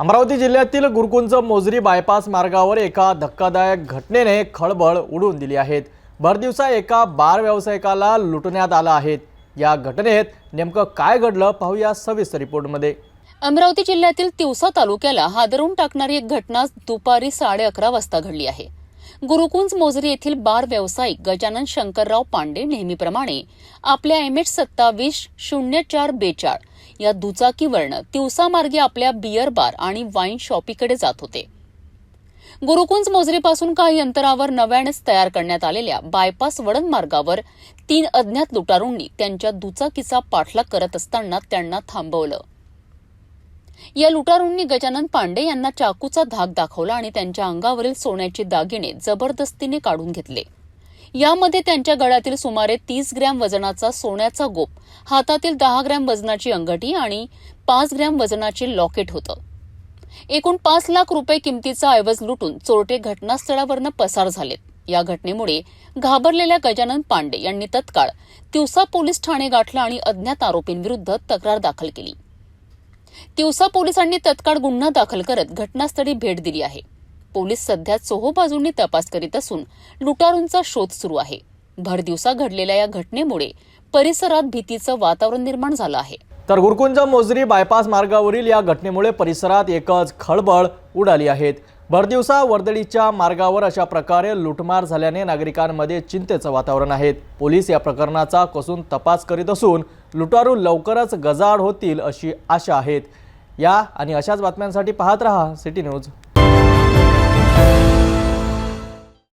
अमरावती जिल्ह्यातील गुरुकुंज मोजरी बायपास मार्गावर एका धक्कादायक घटनेने खळबळ उडवून दिली आहेत. भरदिवसा एका बार व्यावसायिकाला लुटण्यात आला आहे या घटनेत नेमकं काय घडलं पाहूया सविस्तर रिपोर्टमध्ये. अमरावती जिल्ह्यातील तिवसा तालुक्याला हादरवून टाकणारी एक घटना दुपारी साडे अकरा वाजता घडली आहे. गुरुकुंज मोजरी येथील बार व्यावसायिक गजानन शंकरराव पांडे नेहमीप्रमाणे आपल्या एम एच सत्तावीस शून्य चार बेचाळ या दुचाकीवरनं तिवसा मार्गे आपल्या बियर बार आणि वाईन शॉपीकडे जात होते. गुरुकुंज मोजरीपासून काही अंतरावर नव्यानेच तयार करण्यात आलेल्या बायपास वळण मार्गावर तीन अज्ञात लुटारूंनी त्यांच्या दुचाकीचा पाठलाग करत असताना त्यांना थांबवलं. या लुटारूंनी गजानन पांडे यांना चाकूचा धाक दाखवला आणि त्यांच्या अंगावरील सोन्याचे दागिने जबरदस्तीने काढून घेतले. यामध्ये त्यांच्या गळ्यातील सुमारे तीस ग्रॅम वजनाचा सोन्याचा गोप हातातील दहा ग्रॅम वजनाची अंगठी आणि पाच ग्रॅम वजनाचे लॉकेट होतं. एकूण पाच लाख रुपये किमतीचा ऐवज लुटून चोरटे घटनास्थळावरनं पसार झालेत. या घटनेमुळे घाबरलेल्या गजानन पांडे यांनी तत्काळ तिवसा पोलीस ठाणे गाठलं आणि अज्ञात आरोपींविरुद्ध तक्रार दाखल केली. तिवसा पोलिसांनी तत्काळ गुन्हा दाखल करत घटनास्थळी भेट दिली आहे. पोलीस सध्या चोहोबाजूंनी तपास करीत असून लुटारूंचा शोध सुरू आहे. भरदिवसा घडलेल्या या घटनेमुळे परिसरात भीतीचं वातावरण निर्माण झालं आहे. तर गुरुकुंज मोजरी बायपास मार्गावरील या घटनेमुळे परिसरात एकच खळबळ उडाली आहेत भरदिवसा वर्दळीच्या मार्गावर अशा प्रकारे लुटमार झाल्याने नागरिकांमध्ये चिंतेचं वातावरण आहे. पोलीस या प्रकरणाचा कसून तपास करीत असून लुटारू लवकरच गजाड होतील अशी आशा आहेत. या आणि अशाच बातम्यांसाठी पाहत रहा सिटी न्यूज.